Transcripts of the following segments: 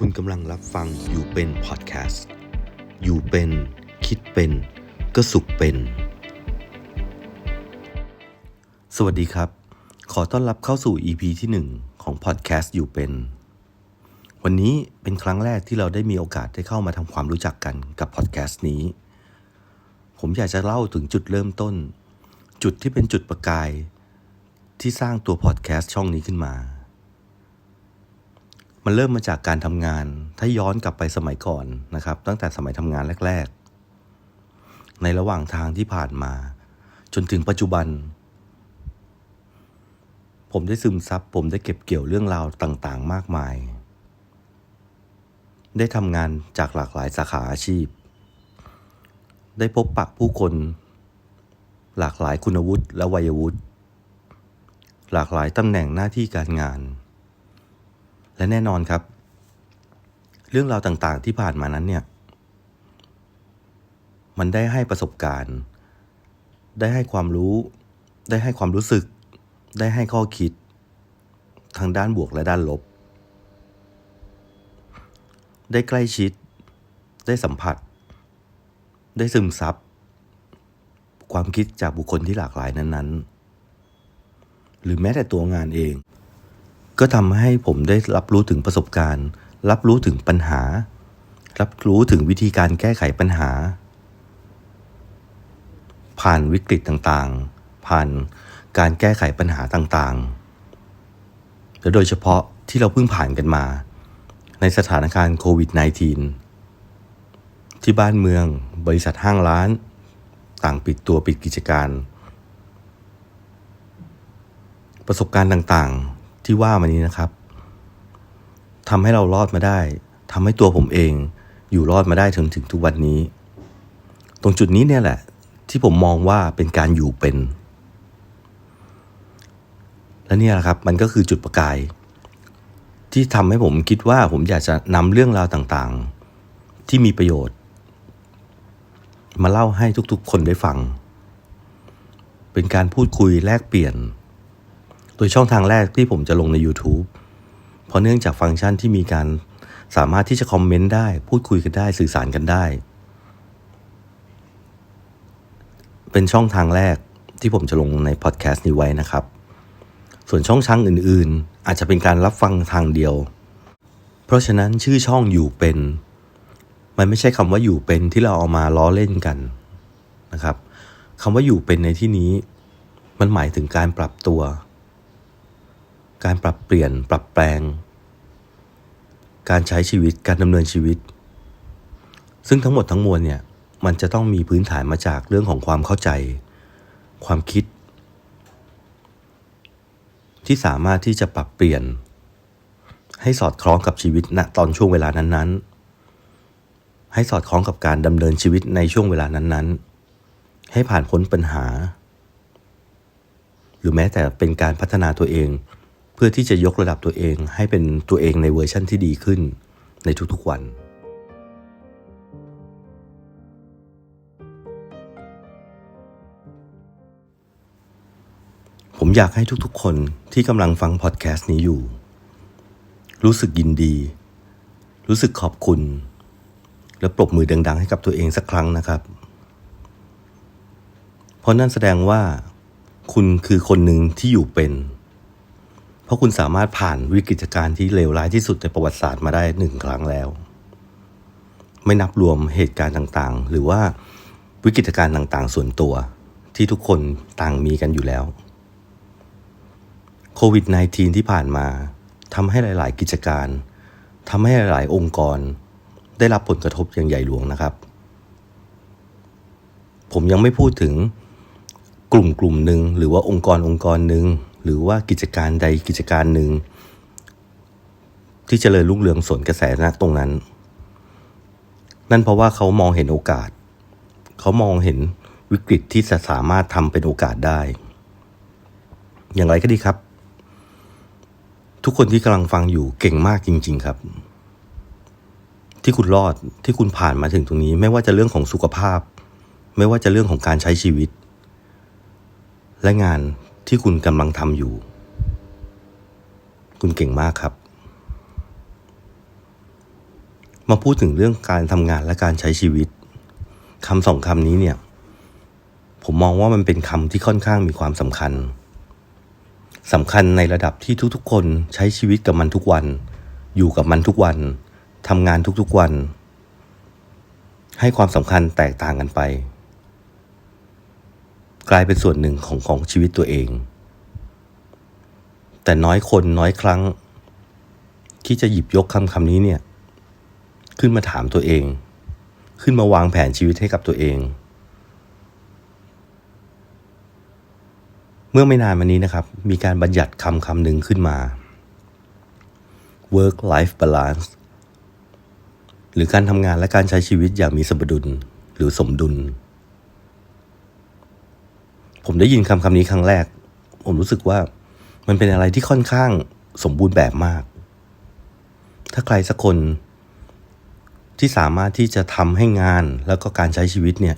คุณกำลังรับฟังอยู่เป็นพอดแคสต์ อยู่เป็น คิดเป็น ก็สุขเป็น สวัสดีครับ ขอต้อนรับเข้าสู่ EP ที่ 1 ของพอดแคสต์อยู่เป็น วันนี้เป็นครั้งแรกที่เราได้มีโอกาสได้เข้ามาทำความรู้จักกันกับพอดแคสต์นี้ ผมอยากจะเล่าถึงจุดเริ่มต้น จุดที่เป็นจุดประกาย ที่สร้างตัวพอดแคสต์ช่องนี้ขึ้นมา มันเริ่มมาจากการทำงาน ถ้าย้อนกลับไปสมัยก่อนนะครับ ตั้งแต่สมัยทำงานแรก ๆ ในระหว่างทางที่ผ่านมา จนถึงปัจจุบัน ผมได้ซึมซับผมได้เก็บเกี่ยวเรื่องราวต่างๆ มากมาย ได้ทำงานจากหลากหลายสาขาอาชีพ ได้พบปะผู้คน หลากหลายคุณวุฒิและวัยวุฒิหลากหลายตำแหน่งหน้าที่การงาน และแน่นอนครับ เรื่องราวต่างๆที่ผ่านมานั้นเนี่ย มันได้ให้ประสบการณ์ ได้ให้ความรู้ ได้ให้ความรู้สึก ได้ให้ข้อคิดทั้งด้านบวกและด้านลบ ได้ใกล้ชิด ได้สัมผัส ได้ซึมซับ ความคิดจากบุคคลที่หลากหลายนั้น ๆ หรือแม้แต่ตัวงานเอง ก็ทำให้ผมได้รับรู้ถึงประสบการณ์ รับรู้ถึงปัญหา รับรู้ถึงวิธีการแก้ไขปัญหา ผ่านวิกฤตต่างๆ ผ่านการแก้ไขปัญหาต่างๆ และโดยเฉพาะที่เราเพิ่งผ่านกันมา ในสถานการณ์โควิด -19 ที่บ้านเมือง บริษัทห้างร้าน ต่างปิดตัวปิดกิจการ ประสบการณ์ต่างๆ ที่ว่ามานี้นะครับทำให้เรารอดมาได้ทำให้ตัวผมเองอยู่รอดมาได้ถึงถึงทุกวันนี้ ตรงจุดนี้เนี่ยแหละ ที่ผมมองว่าเป็นการอยู่เป็น และเนี่ยแหละครับมันก็คือจุดประกาย ที่ทำให้ผมคิดว่าผมอยากจะนำเรื่องราวต่างๆ ที่มีประโยชน์ มาเล่าให้ทุกๆ คนได้ฟัง เป็นการพูดคุยแลกเปลี่ยน โดยช่องทางแรกที่ผมจะลงใน YouTube เพราะเนื่องจากฟังก์ชันที่มีการสามารถที่จะคอมเมนต์ได้ พูดคุยกันได้สื่อสารกันได้ เป็นช่องทางแรกที่ผมจะลงในพอดแคสต์นี้ไว้นะครับ ส่วนช่องทางอื่นๆ อาจจะเป็นการรับฟังทางเดียว เพราะฉะนั้นชื่อช่องอยู่เป็น มันไม่ใช่คำว่าอยู่เป็นที่เราเอามาล้อเล่นกันนะครับคำว่าอยู่เป็นในที่นี้ มันหมายถึงการปรับตัว การปรับเปลี่ยนปรับแปลง การใช้ชีวิตการดำเนินชีวิต ซึ่งทั้งหมดทั้งมวลเนี่ยมันจะต้องมีพื้นฐานมาจากเรื่องของความเข้าใจ ความคิด ที่สามารถที่จะปรับเปลี่ยน ให้สอดคล้องกับชีวิตณตอนช่วงเวลานั้นๆ ให้สอดคล้องกับการดำเนินชีวิตในช่วงเวลานั้นๆ ให้ผ่านพ้นปัญหา หรือแม้แต่เป็นการพัฒนาตัวเอง เพื่อที่จะยกระดับตัวเองให้เป็นตัวเองในเวอร์ชั่นที่ดีขึ้นในทุกๆวัน ผมอยากให้ทุกๆคนที่กำลังฟังพอดแคสต์นี้อยู่ รู้สึกยินดี รู้สึกขอบคุณ และปรบมือดัง ๆ ให้กับตัวเองสักครั้งนะครับ เพราะนั่นแสดงว่า คุณคือคนหนึ่งที่อยู่เป็น เพราะคุณสามารถผ่านวิกฤตการณ์ที่เลวร้ายที่สุดในประวัติศาสตร์มาได้หนึ่งครั้งแล้ว ไม่นับรวมเหตุการณ์ต่างๆ หรือว่าวิกฤตการณ์ต่างๆ ส่วนตัวที่ทุกคนต่างมีกันอยู่แล้วโควิด -19 ที่ผ่านมาทำให้หลาย ๆ กิจการทำให้หลาย ๆ องค์กร ได้รับผลกระทบอย่างใหญ่หลวงนะครับ ผมยังไม่พูดถึงกลุ่มกลุ่มหนึ่งหรือว่าองค์กรองค์กรหนึ่ง หรือว่ากิจการใดกิจการหนึ่ง ที่จเจริญรุ่งเรืองสวนกระแสณตรงนั้น นั่นเพราะว่าเขามองเห็นโอกาส เขามองเห็นวิกฤตที่จะสามารถทำเป็นโอกาสได้ อย่างไรก็ดีครับ ทุกคนที่กำลังฟังอยู่เก่งมากจริง ๆครับ ที่คุณรอดที่คุณผ่านมาถึงตรงนี้ ไม่ว่าจะเรื่องของสุขภาพ ไม่ว่าจะเรื่องของการใช้ชีวิต และงาน ที่คุณกำลังทำอยู่ คุณเก่งมากครับ มาพูดถึงเรื่องการทำงานและการใช้ชีวิตคำสองคำนี้เนี่ย ผมมองว่ามันเป็นคำที่ค่อนข้างมีความสำคัญสำคัญในระดับที่ทุกๆ คนใช้ชีวิตกับมันทุกวัน อยู่กับมันทุกวันทำงานทุกๆวัน ให้ความสำคัญแตกต่างกันไป กลายเป็นส่วนหนึ่งของของชีวิตตัวเอง แต่น้อยคนน้อยครั้ง ที่จะหยิบยกคำคำนี้เนี่ย ขึ้นมาถามตัวเอง ขึ้นมาวางแผนชีวิตให้กับตัวเอง เมื่อไม่นานมานี้นะครับ มีการบัญญัติคำคำหนึ่งขึ้นมา work life balance หรือการทำงานและการใช้ชีวิตอย่างมีสมดุลหรือสมดุล ผมได้ยินคำคำนี้ครั้งแรก ผมรู้สึกว่ามันเป็นอะไรที่ค่อนข้างสมบูรณ์แบบมาก ถ้าใครสักคนที่สามารถที่จะทำให้งานแล้วก็การใช้ชีวิตเนี่ย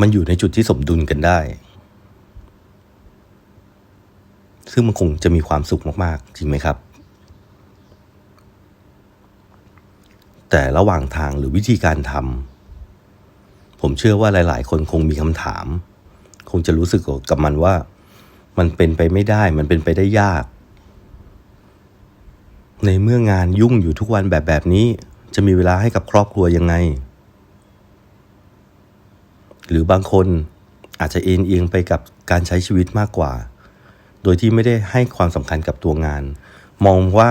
มันอยู่ในจุดที่สมดุลกันได้ ซึ่งมันคงจะมีความสุขมาก ๆ จริงไหมครับ แต่ระหว่างทางหรือวิธีการทำผมเชื่อว่าหลาย ๆ คนคงมีคำถาม คงจะรู้สึกกับมันว่า มันเป็นไปไม่ได้ มันเป็นไปได้ยาก ในเมื่องานยุ่งอยู่ทุกวันแบบแบบนี้ จะมีเวลาให้กับครอบครัวยังไง หรือบางคนอาจจะเอ็นเอียงไปกับการใช้ชีวิตมากกว่า โดยที่ไม่ได้ให้ความสำคัญกับตัวงาน มองว่า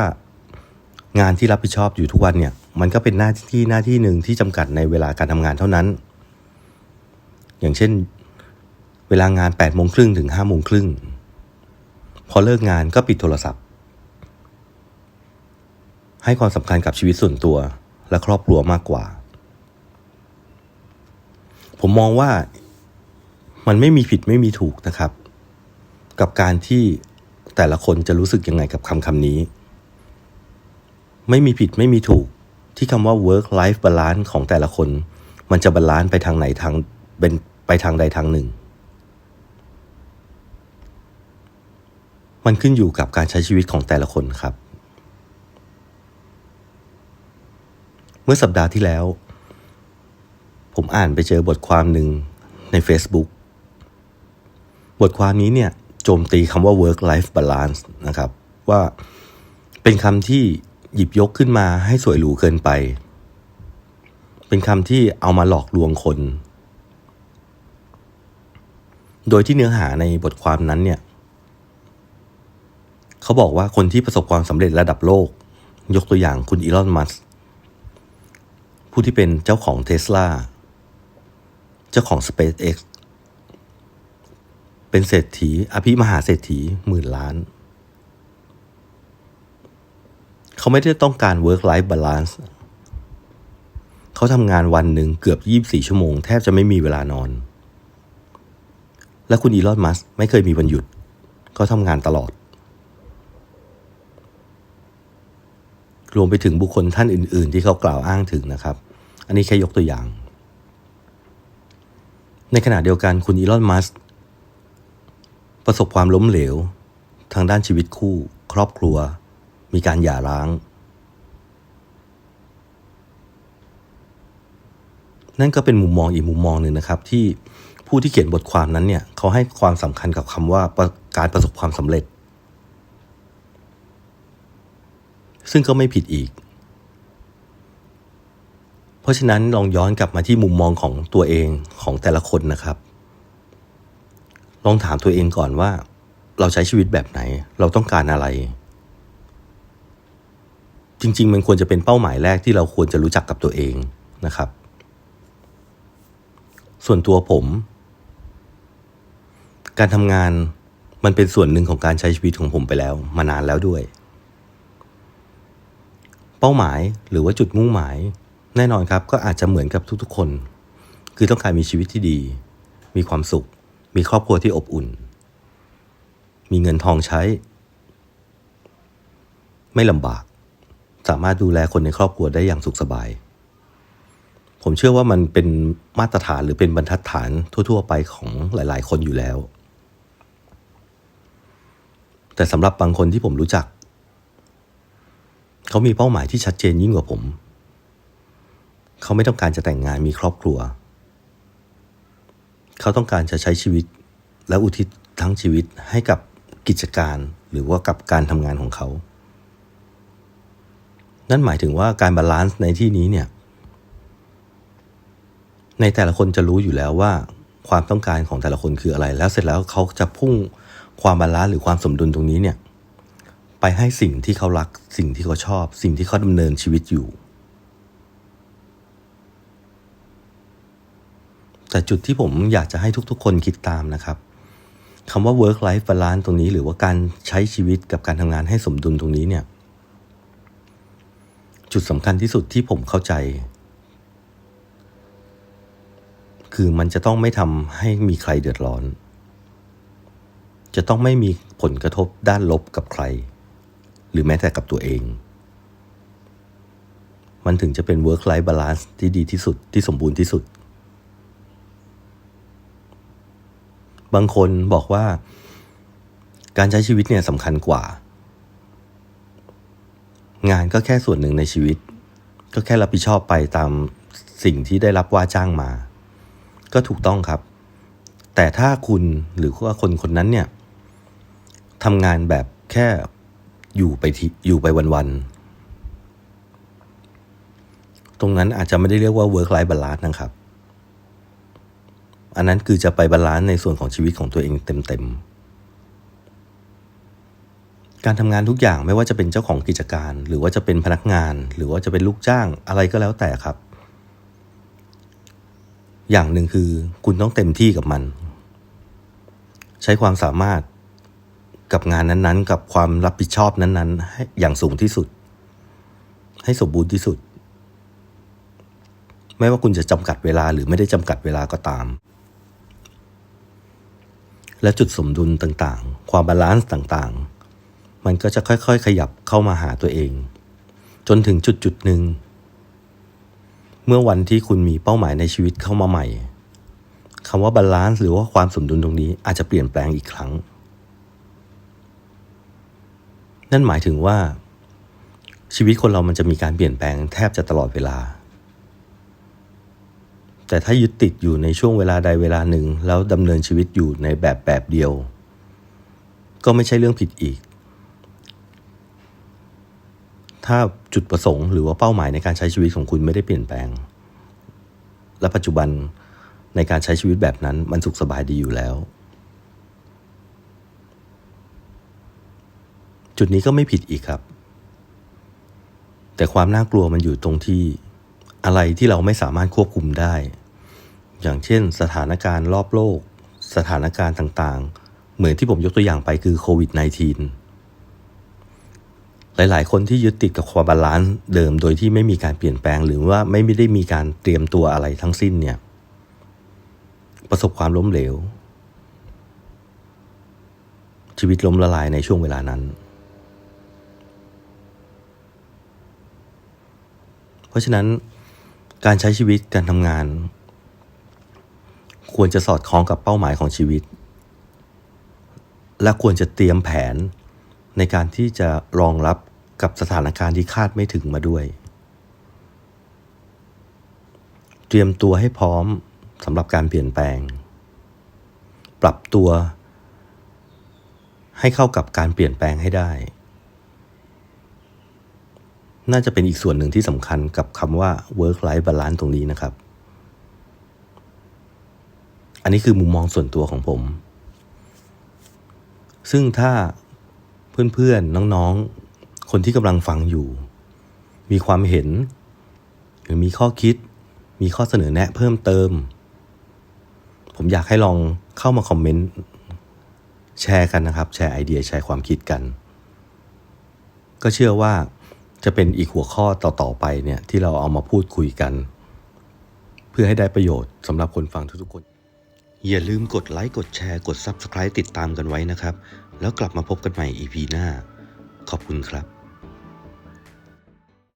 งานที่รับผิดชอบอยู่ทุกวันเนี่ย มันก็เป็นหน้าที่หน้าที่หนึ่งที่จำกัดในเวลาการทำงานเท่านั้น อย่างเช่น เวลางาน8ปดโมงครึ่งถึง5้าโมงครึ่งพอเลิกงานก็ปิดโทรศัพท์ ให้ความสำคัญกับชีวิตส่วนตัวและครอบครัวมากกว่า ผมมองว่ามันไม่มีผิดไม่มีถูกนะครับ กับการที่แต่ละคนจะรู้สึกยังไงกับคำคำนี้ ไม่มีผิดไม่มีถูกที่คำว่า work life balance ของแต่ละคน มันจะบาลานซ์ไปทางไหนทางเป็นไปทางใดทางหนึ่ง มันขึ้นอยู่กับการใช้ชีวิตของแต่ละคนครับ เมื่อสัปดาห์ที่แล้ว ผมอ่านไปเจอบทความหนึ่งใน Facebook บทความนี้เนี่ยโจมตีคำว่า work life balance นะครับ ว่าเป็นคำที่หยิบยกขึ้นมาให้สวยหรูเกินไป เป็นคำที่เอามาหลอกลวงคน โดยที่เนื้อหาในบทความนั้นเนี่ย เขาบอกว่าคนที่ประสบความสำเร็จระดับโลก ยกตัวอย่างคุณอีลอน มัสผู้ที่เป็นเจ้าของเท sla เจ้าของ SpaceX เป็นเศรษฐี อภิมหาเศรษฐีหมื่นล้าน เขาไม่ได้ต้องการ work life balance เขาทำงานวันหนึ่งเกือบ 24 ชั่วโมง แทบจะไม่มีเวลานอน และคุณอีลอน มัสไม่เคยมีวันหยุด เขาทำงานตลอด รวมไปถึงบุคคลท่านอื่น ๆ ที่เขากล่าวอ้างถึงนะครับ อันนี้แค่ยกตัวอย่าง ในขณะเดียวกันคุณอีลอนมัสก์ประสบความล้มเหลว ทางด้านชีวิตคู่ ครอบครัว มีการหย่าร้าง นั่นก็เป็นมุมมองอีกมุมมองหนึ่งนะครับ ที่ผู้ที่เขียนบทความนั้นเนี่ยเขาให้ความสำคัญกับคำว่าการประสบความสำเร็จ ซึ่งก็ไม่ผิดอีก เพราะฉะนั้นลองย้อนกลับมาที่มุมมองของตัวเองของแต่ละคนนะครับ ลองถามตัวเองก่อนว่า เราใช้ชีวิตแบบไหน เราต้องการอะไร จริง ๆ มันควรจะเป็นเป้าหมายแรกที่เราควรจะรู้จักกับตัวเองนะครับ ส่วนตัวผม การทำงานมันเป็นส่วนหนึ่งของการใช้ชีวิตของผมไปแล้ว มานานแล้วด้วย เป้าหมายหรือว่าจุดมุ่งหมาย แน่นอนครับก็อาจจะเหมือนกับทุกๆคน คือต้องการมีชีวิตที่ดี มีความสุข มีครอบครัวที่อบอุ่น มีเงินทองใช้ ไม่ลำบาก สามารถดูแลคนในครอบครัวได้อย่างสุขสบาย ผมเชื่อว่ามันเป็นมาตรฐานหรือเป็นบรรทัดฐานทั่ว ๆ ไปของหลาย ๆ คนอยู่แล้ว แต่สำหรับบางคนที่ผมรู้จัก เขามีเป้าหมายที่ชัดเจนยิ่งกว่าผม เขาไม่ต้องการจะแต่งงานมีครอบครัว เขาต้องการจะใช้ชีวิตและอุทิศทั้งชีวิตให้กับกิจการหรือว่ากับการทำงานของเขา นั่นหมายถึงว่าการบาลานซ์ในที่นี้เนี่ย ในแต่ละคนจะรู้อยู่แล้วว่าความต้องการของแต่ละคนคืออะไร แล้วเสร็จแล้วเขาจะพุ่งความบาลานซ์หรือความสมดุลตรงนี้เนี่ย ไปให้สิ่งที่เขารัก สิ่งที่เขาชอบ สิ่งที่เขาดำเนินชีวิตอยู่ แต่จุดที่ผมอยากจะให้ทุกๆ คนคิดตามนะครับคำว่า work life balance ตรงนี้ หรือว่าการใช้ชีวิตกับการทำงานให้สมดุลตรงนี้เนี่ย จุดสำคัญที่สุดที่ผมเข้าใจ คือมันจะต้องไม่ทำให้มีใครเดือดร้อน จะต้องไม่มีผลกระทบด้านลบกับใคร หรือแม้แต่กับตัวเอง มันถึงจะเป็น work life balance ที่ดีที่สุดที่สมบูรณ์ที่สุด บางคนบอกว่า การใช้ชีวิตเนี่ยสำคัญกว่า งานก็แค่ส่วนหนึ่งในชีวิต ก็แค่รับผิดชอบไปตามสิ่งที่ได้รับว่าจ้างมา ก็ถูกต้องครับ แต่ถ้าคุณหรือว่าคนคนนั้นเนี่ยทำงานแบบแค่ อยู่ไปที่อยู่ไปวันๆ ตรงนั้นอาจจะไม่ได้เรียกว่า work life balance นะครับ อันนั้นคือจะไปบาลานซ์ในส่วนของชีวิตของตัวเองเต็มๆ การทำงานทุกอย่างไม่ว่าจะเป็นเจ้าของกิจการ หรือว่าจะเป็นพนักงาน หรือว่าจะเป็นลูกจ้างอะไรก็แล้วแต่ครับ อย่างหนึ่งคือคุณต้องเต็มที่กับมัน ใช้ความสามารถ กับงานนั้นๆ กับความรับผิดชอบนั้นๆให้อย่างสูงที่สุด ให้สมบูรณ์ที่สุด ไม่ว่าคุณจะจำกัดเวลาหรือไม่ได้จำกัดเวลาก็ตาม และจุดสมดุลต่างๆ ความบาลานซ์ต่างๆ มันก็จะค่อยๆ ขยับเข้ามาหาตัวเอง จนถึงจุดจุดหนึ่งเมื่อวันที่คุณมีเป้าหมายในชีวิตเข้ามาใหม่คำว่าบาลานซ์หรือว่าความสมดุลตรงนี้อาจจะเปลี่ยนแปลงอีกครั้ง นั่นหมายถึงว่า ชีวิตคนเรามันจะมีการเปลี่ยนแปลงแทบจะตลอดเวลา แต่ถ้ายึดติดอยู่ในช่วงเวลาใดเวลาหนึ่ง แล้วดำเนินชีวิตอยู่ในแบบแบบเดียว ก็ไม่ใช่เรื่องผิดอีก ถ้าจุดประสงค์หรือว่าเป้าหมายในการใช้ชีวิตของคุณไม่ได้เปลี่ยนแปลง และปัจจุบันในการใช้ชีวิตแบบนั้นมันสุขสบายดีอยู่แล้ว จุดนี้ก็ไม่ผิดอีกครับ แต่ความน่ากลัวมันอยู่ตรงที่อะไรที่เราไม่สามารถควบคุมได้ อย่างเช่น สถานการณ์รอบโลก สถานการณ์ต่างๆ เหมือนที่ผมยกตัวอย่างไปคือโควิด -19 หลายๆ คนที่ยึดติดกับความบาลานซ์เดิมโดยที่ไม่มีการเปลี่ยนแปลงหรือว่าไม่ได้มีการเตรียมตัวอะไรทั้งสิ้นเนี่ย ประสบความล้มเหลวชีวิตล้มละลายในช่วงเวลานั้น เพราะฉะนั้นการใช้ชีวิตการทำงาน ควรจะสอดคล้องกับเป้าหมายของชีวิต และควรจะเตรียมแผนในการที่จะรองรับกับสถานการณ์ที่คาดไม่ถึงมาด้วย เตรียมตัวให้พร้อมสำหรับการเปลี่ยนแปลง ปรับตัว ให้เข้ากับการเปลี่ยนแปลงให้ได้ น่าจะเป็นอีกส่วนหนึ่งที่สำคัญกับคำว่า work life balance ตรงนี้นะครับ อันนี้คือมุมมองส่วนตัวของผม ซึ่งถ้าเพื่อนๆ น้องๆ คนที่กำลังฟังอยู่ มีความเห็น หรือมีข้อคิด มีข้อเสนอแนะเพิ่มเติม ผมอยากให้ลองเข้ามาคอมเมนต์ แชร์กันนะครับ แชร์ไอเดีย แชร์ความคิดกัน ก็เชื่อว่า จะเป็นอีกหัวข้อต่อๆไปเนี่ยที่เราเอามาพูดคุยกัน เพื่อให้ได้ประโยชน์สำหรับคนฟังทุกๆคน อย่าลืมกดไลค์กดแชร์กด Subscribe ติดตามกันไว้นะครับ แล้วกลับมาพบกันใหม่ EP หน้า ขอบคุณครับ